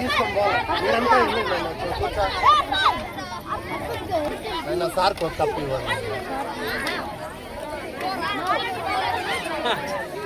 తీసుకొని సార్ కొత్త తప్పు ఇవ్వండి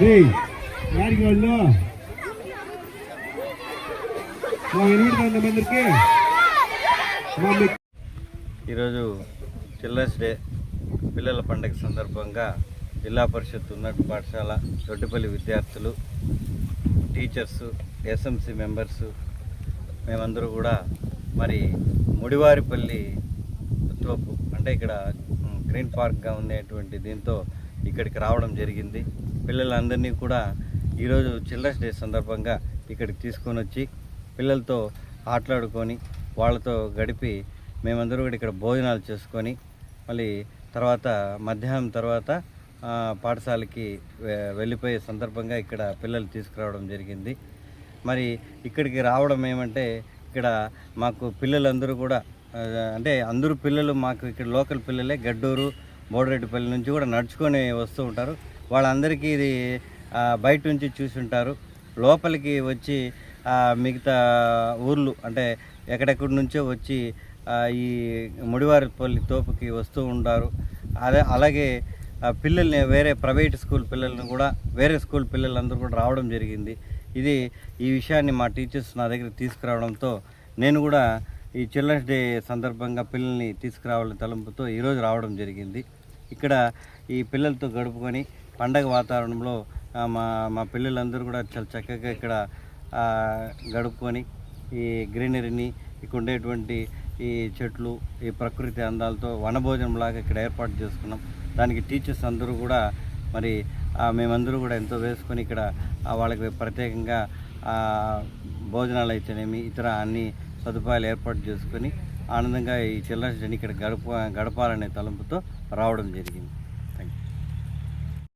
యారికి వాళ్ళు మా ఈరోజు చిల్డ్రన్స్ డే. పిల్లల పండుగ సందర్భంగా జిల్లా పరిషత్ ఉన్నత పాఠశాల దొడ్డిపల్లి విద్యార్థులు టీచర్స్ ఎస్ఎంసి మెంబర్స్ మేమందరూ కూడా మరి ముడివారిపల్లి తోపు అంటే ఇక్కడ గ్రీన్ పార్క్గా ఉండేటువంటి దీంతో ఇక్కడికి రావడం జరిగింది. పిల్లలందరినీ కూడా ఈరోజు చిల్డ్రన్స్ డే సందర్భంగా ఇక్కడికి తీసుకొని వచ్చి పిల్లలతో ఆటలాడుకొని వాళ్ళతో గడిపి మేమందరూ కూడా ఇక్కడ భోజనాలు చేసుకొని మళ్ళీ తర్వాత మధ్యాహ్నం తర్వాత పాఠశాలకి వెళ్ళిపోయే సందర్భంగా ఇక్కడ పిల్లలు తీసుకురావడం జరిగింది. మరి ఇక్కడికి రావడం ఏమంటే ఇక్కడ మాకు పిల్లలందరూ కూడా అంటే అందరూ పిల్లలు మాకు ఇక్కడ లోకల్ పిల్లలే గడ్డూరు బోడరెడ్డిపల్లి నుంచి కూడా నడుచుకొని వస్తూ ఉంటారు. వాళ్ళందరికీ ఇది బయట నుంచి చూసి ఉంటారు లోపలికి వచ్చి మిగతా ఊర్లు అంటే ఎక్కడెక్కడి నుంచో వచ్చి ఈ ముడివారిపల్లి తోపుకి వస్తూ ఉంటారు. అదే అలాగే పిల్లల్ని వేరే ప్రైవేట్ స్కూల్ పిల్లల్ని కూడా వేరే స్కూల్ పిల్లలందరూ కూడా రావడం జరిగింది. ఇది ఈ విషయాన్ని మా టీచర్స్ నా దగ్గర తీసుకురావడంతో నేను కూడా ఈ చిల్డ్రన్స్ డే సందర్భంగా పిల్లల్ని తీసుకురావాలని తలంపుతో ఈరోజు రావడం జరిగింది. ఇక్కడ ఈ పిల్లలతో గడుపుకొని పండగ వాతావరణంలో మా మా పిల్లలందరూ కూడా చాలా చక్కగా ఇక్కడ గడుపుకొని ఈ గ్రీనరీని ఇక్కడ ఉండేటువంటి ఈ చెట్లు ఈ ప్రకృతి అందాలతో వనభోజనంలాగా ఇక్కడ ఏర్పాటు చేసుకున్నాం. దానికి టీచర్స్ అందరూ కూడా మరి మేమందరూ కూడా ఎంతో వేసుకొని ఇక్కడ వాళ్ళకి ప్రత్యేకంగా భోజనాలు అయితేనేమి ఇతర అన్ని సదుపాయాలు ఏర్పాటు చేసుకొని ఆనందంగా ఈ చిల్డ్రన్స్ ఇక్కడ గడప గడపాలనే తలంపుతో రావడం జరిగింది.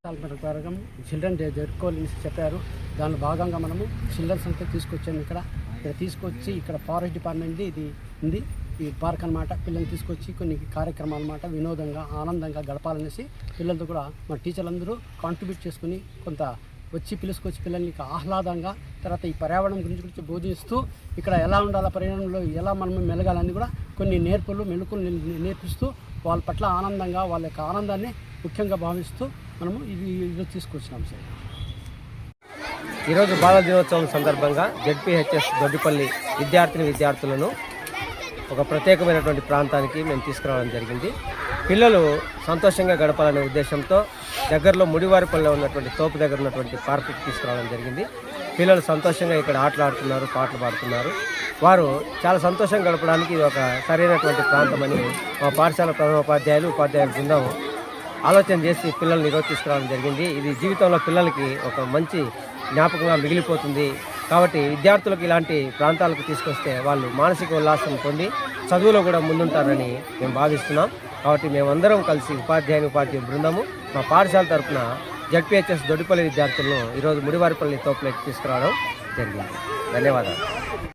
ప్రకారం చిల్డ్రన్ డే జరుపుకోవాలని చెప్పారు. దానిలో భాగంగా మనము చిల్డ్రన్స్ అంతా తీసుకొచ్చాము ఇక్కడ. ఇక్కడ తీసుకొచ్చి ఇక్కడ ఫారెస్ట్ డిపార్ట్మెంట్ది ఇది ఉంది. ఈ పార్క్ అన్నమాట. పిల్లల్ని తీసుకొచ్చి కొన్ని కార్యక్రమాలు అనమాట వినోదంగా ఆనందంగా గడపాలనేసి పిల్లలతో కూడా మా టీచర్లందరూ కాంట్రిబ్యూట్ చేసుకుని కొంత వచ్చి పిలుచుకొచ్చి పిల్లల్ని ఆహ్లాదంగా తర్వాత ఈ పర్యావరణం గురించి గురించి బోధిస్తూ ఇక్కడ ఎలా ఉండాలి పర్యావరణంలో ఎలా మనం మెలగాలని కూడా కొన్ని నేర్పులు మెలుకులు నేర్పిస్తూ వాళ్ళ పట్ల ఆనందంగా వాళ్ళ యొక్క ఆనందాన్ని ముఖ్యంగా భావిస్తూ మనము ఇది ఈరోజు తీసుకొచ్చినాం సార్. ఈరోజు బాల దినోత్సవం సందర్భంగా జడ్పీహెచ్ఎస్ దొడ్డిపల్లి విద్యార్థిని విద్యార్థులను ఒక ప్రత్యేకమైనటువంటి ప్రాంతానికి మేము తీసుకురావడం జరిగింది. పిల్లలు సంతోషంగా గడపాలనే ఉద్దేశంతో దగ్గరలో ముడివారిపల్లిలో ఉన్నటువంటి తోపు దగ్గర ఉన్నటువంటి పార్కుకి తీసుకురావడం జరిగింది. పిల్లలు సంతోషంగా ఇక్కడ ఆటలు ఆడుతున్నారు పాటలు పాడుతున్నారు. వారు చాలా సంతోషం గడపడానికి ఇది ఒక సరైనటువంటి ప్రాంతమని మా పాఠశాల ప్రథమోపాధ్యాయులు ఉపాధ్యాయుల బృందం ఆలోచన చేసి పిల్లల్ని ఈరోజు తీసుకురావడం జరిగింది. ఇది జీవితంలో పిల్లలకి ఒక మంచి జ్ఞాపకంగా మిగిలిపోతుంది. కాబట్టి విద్యార్థులకు ఇలాంటి ప్రాంతాలకు తీసుకొస్తే వాళ్ళు మానసిక ఉల్లాసం పొంది చదువులో కూడా ముందుంటారని మేము భావిస్తున్నాం. కాబట్టి మేమందరం కలిసి ఉపాధ్యాయుని ఉపాధ్యాయుల బృందము మా పాఠశాల తరఫున జడ్పిహెచ్ఎస్ దొడ్డిపల్లి విద్యార్థులను ఈరోజు ముడివారిపల్లి తోపులకి తీసుకురావడం జరిగింది. ధన్యవాదాలు.